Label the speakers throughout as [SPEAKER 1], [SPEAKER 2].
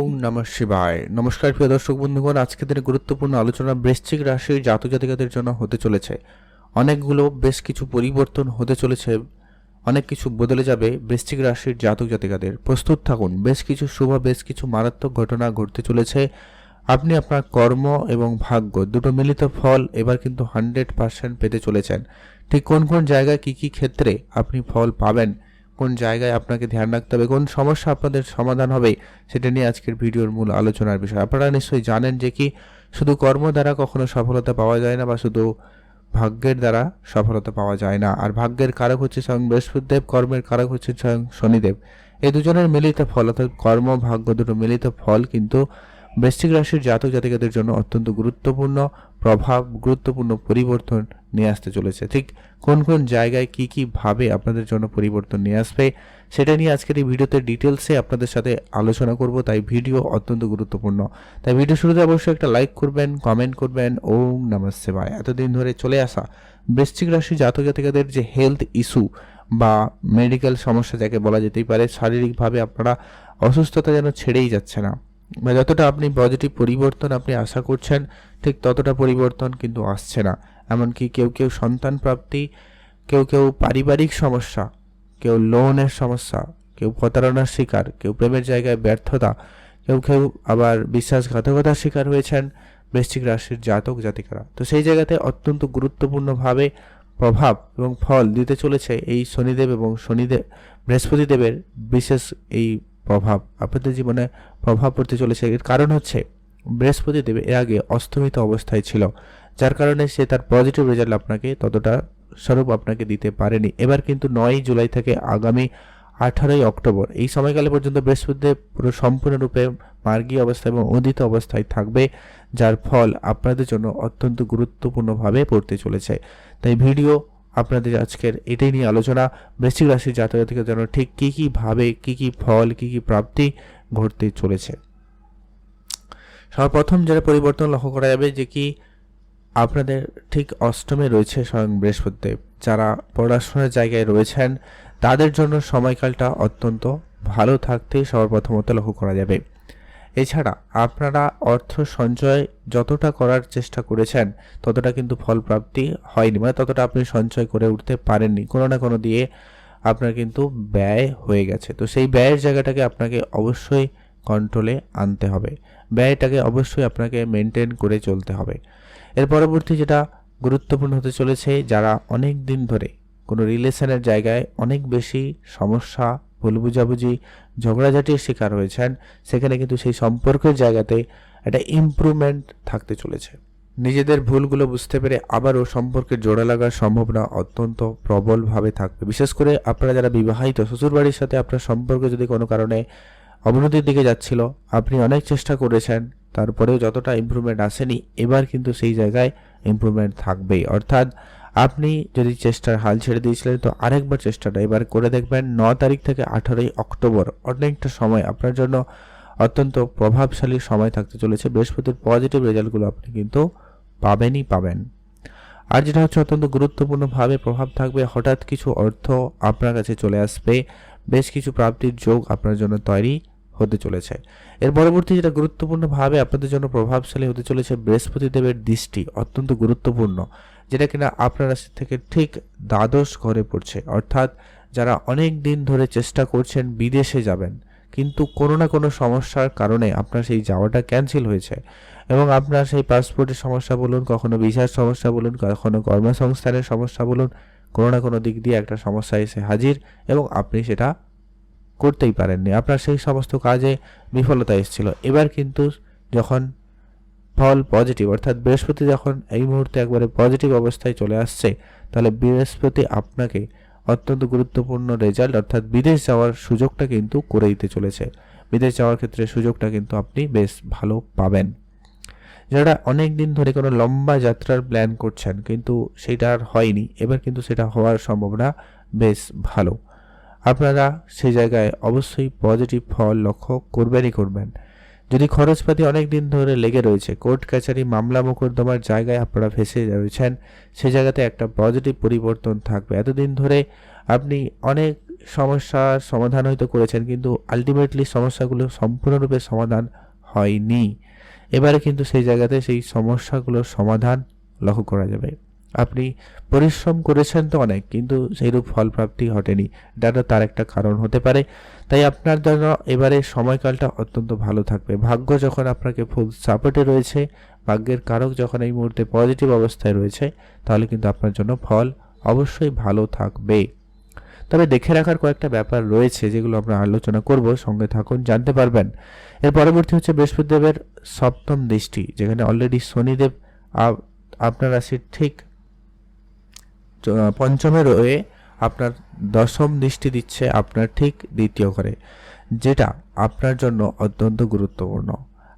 [SPEAKER 1] ওম নমঃ শিবায়। নমস্কার, প্রিয় দর্শক বন্ধুগণ আজকে দিনে গুরুত্বপূর্ণ আলোচনা বৃশ্চিক রাশির জাতক জাতিকাদের জন্য হতে চলেছে। অনেকগুলো বেশ কিছু পরিবর্তন হতে চলেছে, অনেক কিছু বদলে যাবে বৃশ্চিক রাশির জাতক জাতিকাদের। প্রস্তুত থাকুন, বেশ কিছু শুভ, বেশ কিছু মারাত্মক ঘটনা ঘটতে চলেছে। আপনি আপনার কর্ম এবং ভাগ্য দুটো মিলিত ফল এবার কিন্তু হান্ড্রেড পার্সেন্ট পেতে চলেছেন। ঠিক কোন কোন জায়গায় কি কি ক্ষেত্রে আপনি ফল পাবেন কোন জায়গায় আপনাকে ধ্যান রাখতে হবে, কোন সমস্যা আপনাদের সমাধান হবে, সেটা নিয়ে আজকের ভিডিওর মূল আলোচনার বিষয়। আপনারা নিশ্চয়ই জানেন যে কি, শুধু কর্ম দ্বারা কখনো সফলতা পাওয়া যায় না বা শুধু ভাগ্যের দ্বারা সফলতা পাওয়া যায় না। আর ভাগ্যের কারক হচ্ছে স্বয়ং বৃহস্পতিদেব, কর্মের কারক হচ্ছে স্বয়ং শনিদেব। এই দুজনের মিলিত ফল, অর্থাৎ কর্ম, ভাগ্য দুটো মিলিত ফল কিন্তু বৃশ্চিক রাশির জাতক জাতিকাদের জন্য অত্যন্ত গুরুত্বপূর্ণ। প্রভাব, গুরুত্বপূর্ণ পরিবর্তন নিয়ে আসতে চলেছে। ঠিক কোন কোন জায়গায় কি কি ভাবে আপনাদের জন্য পরিবর্তন নিয়ে আসবে, সেটা নিয়ে আজকের এই ভিডিওতে ডিটেলসে আপনাদের সাথে আলোচনা করব। তাই ভিডিও অত্যন্ত গুরুত্বপূর্ণ। তাই ভিডিও শুরুতে অবশ্যই একটা লাইক করবেন কমেন্ট করবেন। ওম নমস্তে ভাই এতদিন ধরে চলে আসা বৃশ্চিক রাশি জাতক জাতিকাদের যে হেলথ ইস্যু বা মেডিকেল সমস্যা, যাকে বলা যেতেই পারে, শারীরিকভাবে আপনারা অসুস্থতা যেন ছেড়েই যাচ্ছে না। বা যতটা আপনি পজিটিভ পরিবর্তন আপনি আশা করছেন, ঠিক ততটা পরিবর্তন কিন্তু আসছে না। এমনকি কেউ কেউ সন্তান প্রাপ্তি, কেউ কেউ পারিবারিক সমস্যা, কেউ লোনের সমস্যা, কেউ প্রতারণার শিকার, কেউ প্রেমের জায়গায় ব্যর্থতা, কেউ কেউ আবার বিশ্বাসঘাতকতার শিকার হয়েছেন বৃশ্চিক রাশির জাতক জাতিকারা। তো সেই জায়গাতে অত্যন্ত গুরুত্বপূর্ণভাবে প্রভাব এবং ফল দিতে চলেছে এই শনিদেব এবং শনিদেব বৃহস্পতিদেবের বিশেষ এই প্রভাব আপনাদের জীবনে প্রভাব পড়তে চলেছে। এর কারণ হচ্ছে বৃহস্পতিদেব এর আগে অস্তমিত অবস্থায় ছিল, যার কারণে সে তার পজিটিভ রেজাল্ট আপনাকে ততটা স্বরূপ আপনাকে দিতে পারেনি। এবার কিন্তু নয় জুলাই থেকে আগামী আঠারোই অক্টোবর, এই সময়কালে পর্যন্ত বৃহস্পতিদেব পুরো সম্পূর্ণরূপে মার্গীয় অবস্থা এবং উদিত অবস্থায় থাকবে, যার ফল আপনাদের জন্য অত্যন্ত গুরুত্বপূর্ণভাবে পড়তে চলেছে। তাই ভিডিও আপনাদের আজকের এটাই নিয়ে আলোচনা। বৃশ্চিক রাশির জাতক জাতিকার জন্য ঠিক কী কী ভাবে, কী কী ফল, কী কী প্রাপ্তি ঘটতে চলেছে। সর্বপ্রথম যেটা পরিবর্তন লক্ষ্য করা যাবে যে কি আপনাদের ঠিক অষ্টমে রয়েছে স্বয়ং বৃহস্পতিদেব। যারা পড়াশোনার জায়গায় রয়েছেন, তাদের জন্য সময়কালটা অত্যন্ত ভালো থাকতে সর্বপ্রথমত লক্ষ্য করা যাবে। এছাড়া আপনারা অর্থ সঞ্চয় যতটা করার চেষ্টা করেছেন, ততটা কিন্তু ফলপ্রাপ্তি হয়নি। মানে ততটা আপনি সঞ্চয় করে উঠতে পারেননি। কোনো না কোনো দিয়ে আপনার কিন্তু ব্যয় হয়ে গেছে। তো সেই ব্যয়ের জায়গাটাকে আপনাকে অবশ্যই কন্ট্রোলে আনতে হবে। ব্যয়টাকে অবশ্যই আপনাকে মেনটেন করে চলতে হবে। এর পরবর্তী যেটা গুরুত্বপূর্ণ হতে চলেছে, যারা অনেক দিন ধরে কোনো রিলেশনের জায়গায় অনেক বেশি সমস্যা ভুল বুঝাবুঝি ঝগড়াঝাটির শিকার হয়েছেন। সেখানে কিন্তু সেই সম্পর্কের জায়গাতে একটা ইমপ্রুভমেন্ট থাকতে চলেছে। নিজেদের ভুলগুলো বুঝতে পেরে আবারও সম্পর্কে জোড়া লাগার সম্ভাবনা অত্যন্ত প্রবলভাবে থাকবে। বিশেষ করে আপনারা যারা বিবাহিত, শ্বশুরবাড়ির সাথে আপনার সম্পর্ক যদি কোনো কারণে অবনতির দিকে যাচ্ছিল, আপনি অনেক চেষ্টা করেছেন, তারপরেও যতটা ইমপ্রুভমেন্ট আসেনি, এবার কিন্তু সেই জায়গায় ইমপ্রুভমেন্ট থাকবেই। অর্থাৎ আপনি যদি চেষ্টার হাল ছেড়ে দিয়েছিলেন, তো আরেকবার চেষ্টাটা। এবার করে দেখবেন ন তারিখ থেকে আঠারোই অক্টোবর। অনেকটা সময়। আপনার জন্য অত্যন্ত প্রভাবশালী সময় থাকতে চলেছে। বৃহস্পতির পজিটিভ রেজাল্টগুলো আপনি কিন্তু পাবেনই পাবেন। আর যেটা হচ্ছে অত্যন্ত গুরুত্বপূর্ণভাবে প্রভাব থাকবে, হঠাৎ কিছু অর্থ আপনার কাছে চলে আসবে। বেশ কিছু প্রাপ্তির যোগ আপনার জন্য তৈরি হতে চলেছে। এর পরবর্তী যেটা গুরুত্বপূর্ণভাবে আপনাদের জন্য প্রভাবশালী হতে চলেছে বৃহস্পতি দেবের দৃষ্টি। অত্যন্ত গুরুত্বপূর্ণ। যেটা কিনা আপনার রাশি থেকে ঠিক দ্বাদশ ঘরে পড়ছে। অর্থাৎ যারা অনেক দিন ধরে চেষ্টা করছেন বিদেশে যাবেন, কিন্তু কোনো না কোনো সমস্যার কারণে আপনার সেই যাওয়াটা ক্যান্সেল হয়েছে। এবং আপনার সেই পাসপোর্টের সমস্যা বলুন, কখনো ভিসার সমস্যা বলুন, কখনো কর্মসংস্থানের সমস্যা বলুন, কোনো না কোনো দিক দিয়ে একটা সমস্যা এসে হাজির এবং আপনি সেটা করতেই পারেননি। আপনার সেই সমস্ত কাজে বিফলতা এসেছিল। এবার কিন্তু যখন ফল পজিটিভ অর্থাৎ বৃহস্পতি যখন এই মুহূর্তে একবারে পজিটিভ অবস্থায় চলে আসছে, তাহলে বৃহস্পতি আপনাকে অত্যন্ত গুরুত্বপূর্ণ রেজাল্ট অর্থাৎ বিদেশ যাওয়ার সুযোগটা কিন্তু করে দিতে চলেছে। বিদেশ যাওয়ার ক্ষেত্রে সুযোগটা কিন্তু আপনি বেশ ভালো পাবেন। যারা অনেক দিন ধরে কোনো লম্বা যাত্রার প্ল্যান করছেন, কিন্তু সেটা আর হয়নি, এবার কিন্তু সেটা হওয়ার সম্ভাবনা বেশ ভালো। আপনারা সেই জায়গায় অবশ্যই পজিটিভ ফল লক্ষ্য করবেনই করবেন। যদি খরচপাতি অনেক দিন ধরে লেগে রয়েছে, কোর্ট কাছারি মামলা মোকদ্দমার জায়গায় আপনারা ফেসে রয়েছেন, সে জায়গাতে একটা পজিটিভ পরিবর্তন থাকবে। এতদিন ধরে আপনি অনেক সমস্যার সমাধান হয়তো করেছেন, কিন্তু আলটিমেটলি সমস্যাগুলো সম্পূর্ণরূপে সমাধান হয়নি। এবারে কিন্তু সেই জায়গাতে সেই সমস্যাগুলোর সমাধান লক্ষ্য করা যাবে। আপনি পরিশ্রম করেছেন তো অনেক, কিন্তু সেইরূপ ফলপ্রাপ্তি ঘটেনি। এটা তার একটা কারণ হতে পারে। তাই আপনার জন্য এবারে সময়কালটা অত্যন্ত ভালো থাকবে। ভাগ্য যখন আপনাকে ফুল সাপোর্টে রয়েছে, ভাগ্যের কারক যখন এই মুহূর্তে পজিটিভ অবস্থায় রয়েছে, তাহলে কিন্তু আপনার জন্য ফল অবশ্যই ভালো থাকবে। তবে দেখে রাখার কয়েকটা ব্যাপার রয়েছে যেগুলো আমরা আলোচনা করব, সঙ্গে থাকুন, জানতে পারবেন। এর পরবর্তী হচ্ছে বৃহস্পতিদেবের সপ্তম দৃষ্টি, যেখানে অলরেডি শনিদেব আপ- আপনার রাশির ঠিক পঞ্চমে রয়ে আপনার দশম দৃষ্টি দিচ্ছে আপনার ঠিক দ্বিতীয় ঘরে, যেটা আপনার জন্য অত্যন্ত গুরুত্বপূর্ণ।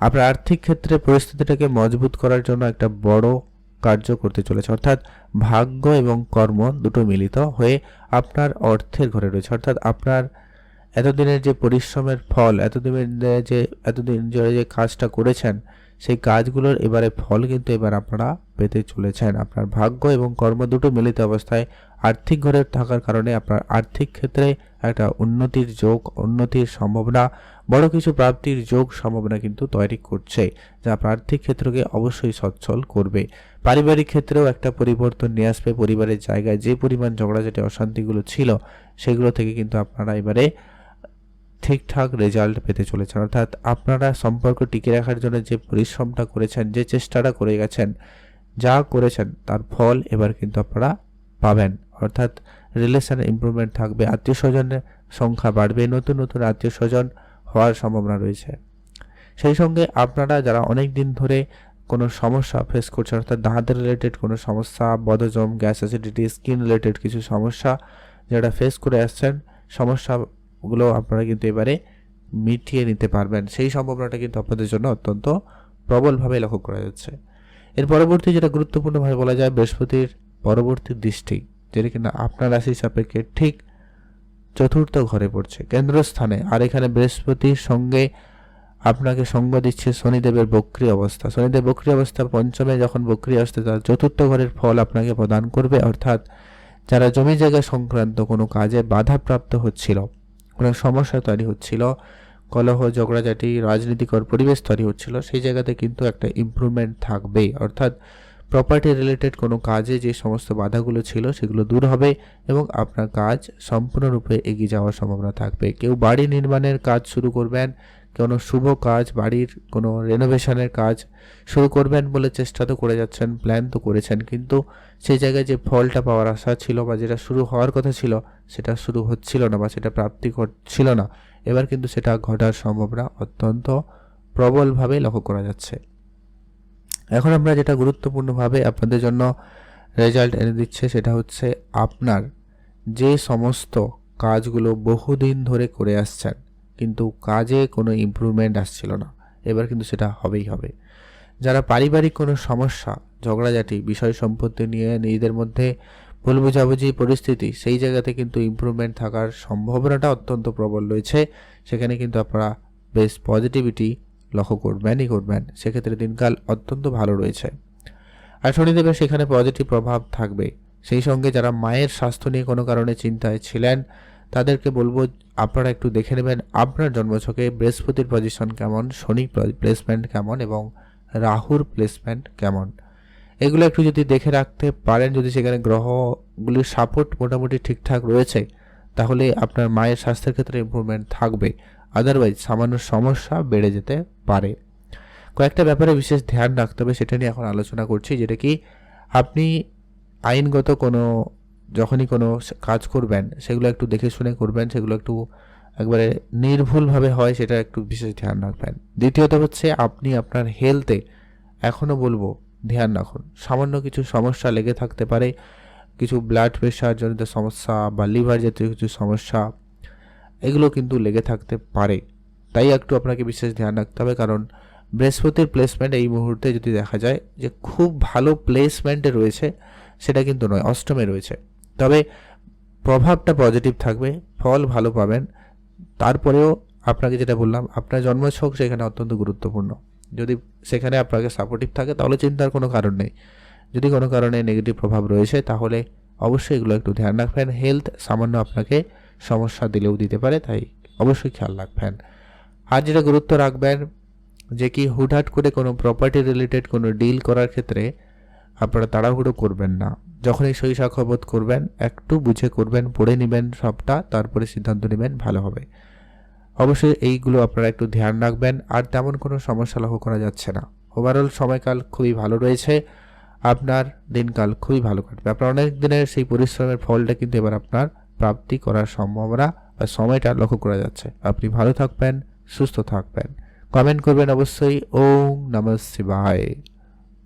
[SPEAKER 1] আপনার আর্থিক ক্ষেত্রে পরিস্থিতিটাকে মজবুত করার জন্য একটা বড় কার্য করতে চলেছে, অর্থাৎ ভাগ্য এবং কর্ম দুটো মিলিত হয়ে আপনার অর্থের ঘরে রয়েছে, অর্থাৎ আপনার এতদিনের যে পরিশ্রমের ফল, এতদিনের যে, এতদিন ধরে যে কাজটা করেছেন সেই কাজগুলোর এবারে ফল কিন্তু এবার আপনারা পেতে চলেছেন। আপনার ভাগ্য এবং কর্ম দুটো মিলিত অবস্থায় আর্থিক ঘরে থাকার কারণে আপনার আর্থিক ক্ষেত্রে একটা উন্নতির যোগ, উন্নতির সম্ভাবনা, বড় কিছু প্রাপ্তির যোগ সম্ভাবনা কিন্তু তৈরি করছে, যা আপনার আর্থিক ক্ষেত্রকে অবশ্যই সচ্ছল করবে। পারিবারিক ক্ষেত্রেও একটা পরিবর্তন নিয়ে আসবে। পরিবারের জায়গায় যে পরিমাণ ঝগড়াঝাটি, অশান্তিগুলো ছিল, সেগুলো থেকে কিন্তু আপনারা এবারে ঠিকঠাক রেজাল্ট পেতে চলেছেন। অর্থাৎ আপনারা সম্পর্ক টিকে রাখার জন্য যে পরিশ্রমটা করেছেন, যে চেষ্টাটা করে গেছেন, যা করেছেন, তার ফল এবার কিন্তু আপনারা পাবেন। অর্থাৎ রিলেশনে ইমপ্রুভমেন্ট থাকবে, আত্মীয় স্বজনের সংখ্যা বাড়বে, নতুন নতুন আত্মীয় স্বজন হওয়ার সম্ভাবনা রয়েছে। সেই সঙ্গে আপনারা যারা অনেক দিন ধরে কোনো সমস্যা ফেস করছেন, অর্থাৎ দাঁতের রিলেটেড কোনো সমস্যা বদজম গ্যাস অ্যাসিডিটি স্কিন রিলেটেড কিছু সমস্যা যেটা ফেস করে আসছেন সমস্যাগুলো আপনারা কিন্তু এবারে মিটিয়ে নিতে পারবেন। সেই সম্ভাবনাটা কিন্তু আপনাদের জন্য অত্যন্ত প্রবলভাবে লক্ষ্য করা যাচ্ছে। এর পরবর্তী যেটা গুরুত্বপূর্ণভাবে বলা যায়, বৃহস্পতির পরবর্তী দৃষ্টি, যেটা কিনা আপনার রাশি সাপেক্ষে ঠিক চতুর্থ ঘরে পড়ছে, কেন্দ্রস্থানে। আর এখানে বৃহস্পতির সঙ্গে আপনাকে সঙ্গ দিচ্ছে শনিদেবের বক্রি অবস্থা। শনিদেব বক্রি অবস্থা, পঞ্চমে যখন বক্রি আসতে তার চতুর্থ ঘরের ফল আপনাকে প্রদান করবে। অর্থাৎ যারা জমি জায়গা সংক্রান্ত কোনো কাজে বাধাপ্রাপ্ত হচ্ছিল কোনো সমস্যা তৈরি হচ্ছিল। কলহ, ঝগড়াঝাটি রাজনীতিকর পরিবেশ তৈরি হচ্ছিল। সেই জায়গাতে কিন্তু একটা ইম্প্রুভমেন্ট থাকবে অর্থাৎ প্রপার্টি রিলেটেড কোনো কাজে যে সমস্ত বাধাগুলো ছিল সেগুলো দূর হবে এবং আপনার কাজ সম্পূর্ণরূপে এগিয়ে যাওয়ার সম্ভাবনা থাকবে। কেউ বাড়ি নির্মাণের কাজ শুরু করবেন কোনো শুভ কাজ, বাড়ির কোনো রেনোভেশনের কাজ শুরু করবেন বলে চেষ্টা তো করে যাচ্ছেন প্ল্যান তো করেছেন। কিন্তু সেই জায়গায় যে ফলটা পাওয়ার আশা ছিল বা যেটা শুরু হওয়ার কথা ছিল, সেটা শুরু হচ্ছিল না বা সেটা প্রাপ্তি ঘটছিল না। এবার কিন্তু সেটা ঘটার সম্ভাবনা অত্যন্ত প্রবলভাবে লক্ষ্য করা যাচ্ছে। এখন আমরা যেটা গুরুত্বপূর্ণভাবে আপনাদের জন্য রেজাল্ট এনে দিচ্ছে, সেটা হচ্ছে আপনার যে সমস্ত কাজগুলো বহুদিন ধরে করে আসছেন কিন্তু কাজে কোনো ইমপ্রুভমেন্ট আসছিল না। এবার কিন্তু সেটা হবেই হবে। যারা পারিবারিক কোনো সমস্যা, ঝগড়াঝাটি, বিষয় সম্পত্তি নিয়ে নিজেদের মধ্যে ভুল বোঝাবুঝি, পরিস্থিতি, সেই জায়গাতে কিন্তু ইমপ্রুভমেন্ট থাকার সম্ভাবনাটা অত্যন্ত প্রবল রয়েছে। সেখানে কিন্তু আপনারা বেশ পজিটিভিটি লক্ষ্য করবেনই করবেন। সেক্ষেত্রে দিনকাল অত্যন্ত ভালো রয়েছে। আর শনিদেবের সেখানে পজিটিভ প্রভাব থাকবে। সেই সঙ্গে যারা মায়ের স্বাস্থ্য নিয়ে কোনো কারণে চিন্তায় ছিলেন তাদেরকে বলব, আপনারা একটু দেখে নেবেন আপনার জন্মছকে বৃহস্পতির পজিশন কেমন শনি প্লেসমেন্ট কেমন এবং রাহুর প্লেসমেন্ট কেমন। এগুলো একটু যদি দেখে রাখতে পারেন, যদি সেখানে গ্রহগুলির সাপোর্ট মোটামুটি ঠিকঠাক রয়েছে, তাহলে আপনার মায়ের স্বাস্থ্যের ক্ষেত্রে ইম্প্রুভমেন্ট থাকবে। আদারওয়াইজ সামান্য সমস্যা বেড়ে যেতে পারে। কয়েকটা ব্যাপারে বিশেষ ধ্যান রাখতে হবে, সেটা নিয়ে এখন আলোচনা করছি, যেটা কি আপনি আইনগত কোনো যখনই কোনো কাজ করবেন, সেগুলো একটু দেখে শুনে করবেন, সেগুলো একটু একবারে নির্ভুলভাবে হয়, সেটা একটু বিশেষ ধ্যান রাখবেন। দ্বিতীয়ত হচ্ছে, আপনি আপনার হেলথে এখনও বলব ধ্যান রাখুন। সামান্য কিছু সমস্যা লেগে থাকতে পারে, কিছু ব্লাড প্রেশার জনিত সমস্যা বা লিভার জাতীয় কিছু সমস্যা, এগুলো কিন্তু লেগে থাকতে পারে। তাই একটু আপনাকে বিশেষ ধ্যান রাখতে হবে, কারণ বৃহস্পতির প্লেসমেন্ট এই মুহূর্তে যদি দেখা যায় যে খুব ভালো প্লেসমেন্টে রয়েছে, সেটা কিন্তু নয়, অষ্টমে রয়েছে। তবে প্রভাবটা পজিটিভ থাকবে, ফল ভালো পাবেন। তারপরেও আপনাকে যেটা বললাম, আপনার জন্মছক সেখানে অত্যন্ত গুরুত্বপূর্ণ। যদি সেখানে আপনাকে সাপোর্টিভ থাকে, তাহলে চিন্তার কোনো কারণ নেই। যদি কোনো কারণে নেগেটিভ প্রভাব রয়েছে, তাহলে অবশ্যই এগুলো একটু ধ্যান রাখবেন। হেলথ সামান্য আপনাকে সমস্যা দিলেও দিতে পারে, তাই অবশ্যই খেয়াল রাখবেন। আর যেটা গুরুত্ব রাখবেন, যে কি হুটহাট করে কোনো প্রপার্টি রিলেটেড কোনো ডিল করার ক্ষেত্রে আপনারা তাড়াহুড়ো করবেন না। যখনই সই সাক্ষরবোধ করবেন, একটু বুঝে করবেন, পড়ে নেবেন সবটা, তারপরে সিদ্ধান্ত নেবেন, ভালো হবে। অবশ্যই এইগুলো আপনারা একটু ধ্যান রাখবেন, আর তেমন কোনো সমস্যা লক্ষ্য করা যাচ্ছে না। ওভারঅল সময়কাল খুবই ভালো রয়েছে, আপনার দিনকাল খুবই ভালো কাটবে। আপনার অনেক দিনের সেই পরিশ্রমের ফলটা কিন্তু এবার আপনার প্রাপ্তি করার সম্ভাবনা বা সময়টা লক্ষ্য করা যাচ্ছে। আপনি ভালো থাকবেন, সুস্থ থাকবেন। কমেন্ট করবেন অবশ্যই। ওম নমঃ শিবায়।